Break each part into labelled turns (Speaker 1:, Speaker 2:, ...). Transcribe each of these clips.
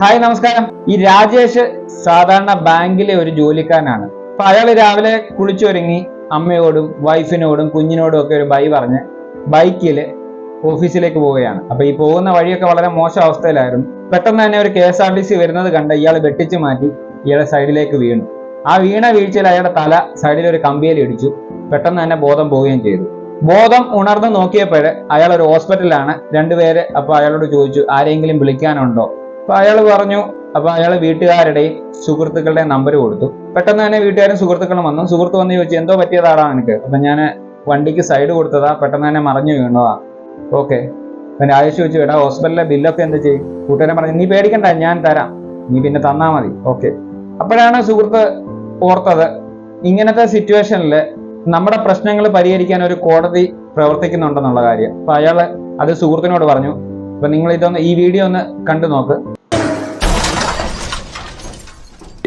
Speaker 1: Hi നമസ്കാരം. ഈ രാജേഷ് സാധാരണ ബാങ്കിലെ ഒരു ജോലിക്കാരനാണ്. അപ്പൊ അയാൾ രാവിലെ കുളിച്ചൊരുങ്ങി അമ്മയോടും വൈഫിനോടും കുഞ്ഞിനോടും ഒക്കെ ഒരു ബൈ പറഞ്ഞ് ബൈക്കിൽ ഓഫീസിലേക്ക് പോവുകയാണ്. അപ്പൊ ഈ പോകുന്ന വഴിയൊക്കെ വളരെ മോശം അവസ്ഥയിലായിരുന്നു. പെട്ടെന്ന് തന്നെ ഒരു K S R T C വരുന്നത് കണ്ട് ഇയാൾ വെട്ടിച്ചു മാറ്റി ഇയാളെ സൈഡിലേക്ക് വീണു. ആ വീണ വീഴ്ചയിൽ അയാളുടെ തല സൈഡിൽ ഒരു കമ്പിയിൽ ഇടിച്ചു. പെട്ടെന്ന് തന്നെ ബോധം പോവുകയും ചെയ്തു. ബോധം ഉണർന്ന് നോക്കിയപ്പോൾ അയാൾ ഒരു ഹോസ്പിറ്റലാണ് രണ്ടുപേര് അപ്പൊ അയാളോട് ചോദിച്ചു ആരെങ്കിലും വിളിക്കാനുണ്ടോ? അപ്പൊ അയാൾ പറഞ്ഞു അപ്പൊ അയാൾ വീട്ടുകാരുടെയും സുഹൃത്തുക്കളുടെ നമ്പർ കൊടുത്തു. പെട്ടെന്ന് തന്നെ വീട്ടുകാരും സുഹൃത്തുക്കളും വന്നു. സുഹൃത്ത് വന്ന് ചോദിച്ചു എന്തോ പറ്റിയതാടാ എനിക്ക് അപ്പൊ ഞാൻ വണ്ടിക്ക് സൈഡ് കൊടുത്തതാ പെട്ടെന്ന് തന്നെ മറിഞ്ഞു വീണതാ. ഓക്കെ അപ്പൊ രാജേഷ് ചോദിച്ചു എടാ ഹോസ്പിറ്റലിലെ ബില്ലൊക്കെ എന്താ ചെയ്യും? കൂട്ടുകാരൻ പറഞ്ഞു നീ പേടിക്കണ്ട ഞാൻ തരാം. നീ പിന്നെ തന്നാ മതി. ഓക്കെ അപ്പോഴാണ് സുഹൃത്ത് ഓർത്തത് ഇങ്ങനത്തെ സിറ്റുവേഷനിൽ നമ്മുടെ പ്രശ്നങ്ങൾ പരിഹരിക്കാൻ ഒരു കോടതി പ്രവർത്തിക്കുന്നുണ്ടെന്നുള്ള കാര്യം. അപ്പൊ അയാൾ അത് സുഹൃത്തിനോട് പറഞ്ഞു. അപ്പൊ നിങ്ങൾ ഇതൊന്ന് ഈ വീഡിയോ ഒന്ന് കണ്ടു നോക്ക്.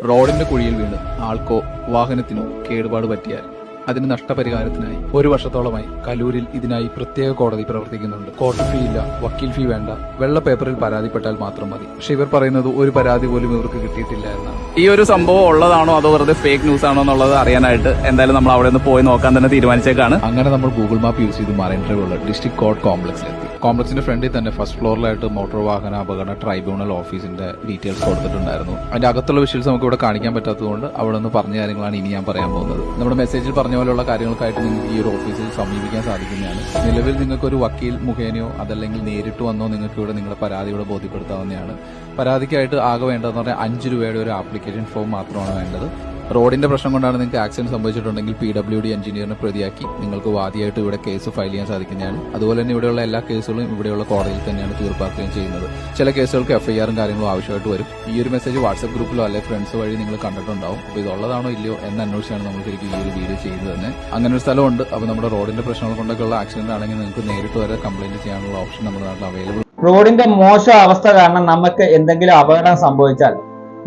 Speaker 2: റോഡിന്റെ കുഴിയിൽ വീണ് ആൾക്കോ വാഹനത്തിനോ കേടുപാട് പറ്റിയാൽ അതിന് നഷ്ടപരിഹാരത്തിനായി ഒരു വർഷത്തോളമായി കലൂരിൽ ഇതിനായി പ്രത്യേക കോടതി പ്രവർത്തിക്കുന്നുണ്ട്. കോർട്ട് ഫീ ഇല്ല വക്കീൽ ഫീ വേണ്ട വെള്ള പേപ്പറിൽ പരാതിപ്പെട്ടാൽ മാത്രം മതി. പക്ഷെ ഇവർ പറയുന്നത് ഒരു പരാതി പോലും ഇവർക്ക് കിട്ടിയിട്ടില്ല എന്നാണ്.
Speaker 3: ഈ ഒരു സംഭവം ഉള്ളതാണോ അതോ വെറുതെ ഫേക്ക് ന്യൂസ് ആണോ എന്നുള്ളത് അറിയാനായിട്ട് എന്തായാലും നമ്മൾ അവിടെ നിന്ന് പോയി നോക്കാൻ തന്നെ തീരുമാനിച്ചേക്കാണ്?
Speaker 2: അങ്ങനെ നമ്മൾ ഗൂഗിൾ മാപ്പ് യൂസ് ചെയ്ത് മറൈൻ ഡ്രൈവുള്ള ഡിസ്ട്രിക്ട് കോർട്ട് കോംപ്ലക്സിലെത്തി കോംപ്ലക്സിന്റെ ഫ്രണ്ടിൽ തന്നെ ഫസ്റ്റ് ഫ്ലോറിലായിട്ട് മോട്ടോർ വാഹന അപകട ട്രൈബ്യൂണൽ ഓഫീസിന്റെ ഡീറ്റെയിൽസ് കൊടുത്തിട്ടുണ്ടായിരുന്നു. അതിന്റെ അകത്തുള്ള വിഷ്വൽസ് നമുക്ക് ഇവിടെ കാണിക്കാൻ പറ്റാത്തതുകൊണ്ട് അവിടെ നിന്ന് പറഞ്ഞ കാര്യങ്ങളാണ് ഇനി ഞാൻ പറയാൻ പോകുന്നത്. നമ്മുടെ മെസ്സേജിൽ പറഞ്ഞ പോലെയുള്ള കാര്യങ്ങൾക്കായിട്ട് നിങ്ങൾക്ക് ഈ ഒരു ഓഫീസിൽ സമീപിക്കാൻ സാധിക്കുന്നതാണ്. നിലവിൽ നിങ്ങൾക്ക് ഒരു വക്കീൽ മുഖേനയോ അതല്ലെങ്കിൽ നേരിട്ട് വന്നോ നിങ്ങൾക്ക് ഇവിടെ നിങ്ങളുടെ പരാതി ഇവിടെ ബോധ്യപ്പെടുത്താവുന്നതാണ്. പരാതിക്കായിട്ട് ആകെ വേണ്ടതെന്ന് പറഞ്ഞാൽ അഞ്ച് രൂപയുടെ ഒരു ആപ്ലിക്കേഷൻ ഫോം മാത്രമാണ് വേണ്ടത്. റോഡിന്റെ പ്രശ്നം കൊണ്ടാണ് നിങ്ങൾക്ക് ആക്സിഡന്റ് സംഭവിച്ചിട്ടുണ്ടെങ്കിൽ പി ഡബ്ല്യു ഡി എഞ്ചിനീയറിനെ പ്രതിയാക്കി. നിങ്ങൾക്ക് വാദിയായിട്ട് ഇവിടെ കേസ് ഫയൽ ചെയ്യാൻ സാധിക്കുന്നതാണ്. അതുപോലെ തന്നെ ഇവിടെയുള്ള എല്ലാ കേസുകളും ഇവിടെയുള്ള കോടതിയിൽ തന്നെയാണ് തീർപ്പാക്കുകയും ചെയ്യുന്നത്. ചില കേസുകൾക്ക് എഫ്ഐആറും കാര്യങ്ങളും ആവശ്യമായിട്ട് വരും. ഈ ഒരു മെസ്സേജ് വാട്സ്ആപ്പ് ഗ്രൂപ്പിലോ അല്ലെങ്കിൽ ഫ്രണ്ട്സ് വഴി നിങ്ങൾ കണ്ടിട്ടുണ്ടാവും. അപ്പോൾ ഇതുള്ളതാണോ ഇല്ലയോ എന്ന് അന്വേഷിച്ചാണ് നമ്മൾ ശരിക്കും ഈ ഒരു വീഡിയോ ചെയ്യുന്നത് തന്നെ. അങ്ങനെ ഒരു സ്ഥലമുണ്ട്. അപ്പോൾ നമ്മുടെ റോഡിന്റെ പ്രശ്നങ്ങൾ കൊണ്ടൊക്കെയുള്ള ആക്സിഡന്റ് ആണെങ്കിൽ നിങ്ങൾക്ക് നേരിട്ട് വരെ കംപ്ലൈന്റ് ചെയ്യാനുള്ള ഓപ്ഷൻ നമ്മുടെ നാട്ടിൽ അവൈലബിൾ
Speaker 1: റോഡിന്റെ മോശം അവസ്ഥ കാരണം നമുക്ക് എന്തെങ്കിലും അപകടം സംഭവിച്ചാൽ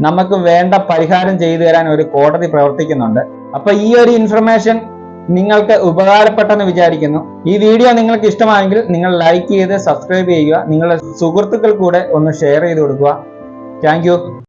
Speaker 1: നമുക്ക് വേണ്ട പരിഹാരം ചെയ്തു തരാൻ ഒരു കോടതി പ്രവർത്തിക്കുന്നുണ്ട്. അപ്പൊ ഈ ഒരു ഇൻഫർമേഷൻ നിങ്ങൾക്ക് ഉപകാരപ്പെട്ടെന്ന് വിചാരിക്കുന്നു. ഈ വീഡിയോ നിങ്ങൾക്ക് ഇഷ്ടമായെങ്കിൽ നിങ്ങൾ ലൈക്ക് ചെയ്ത് സബ്സ്ക്രൈബ് ചെയ്യുക. നിങ്ങളുടെ സുഹൃത്തുക്കൾ കൂടെ ഒന്ന് ഷെയർ ചെയ്ത് കൊടുക്കുക. താങ്ക്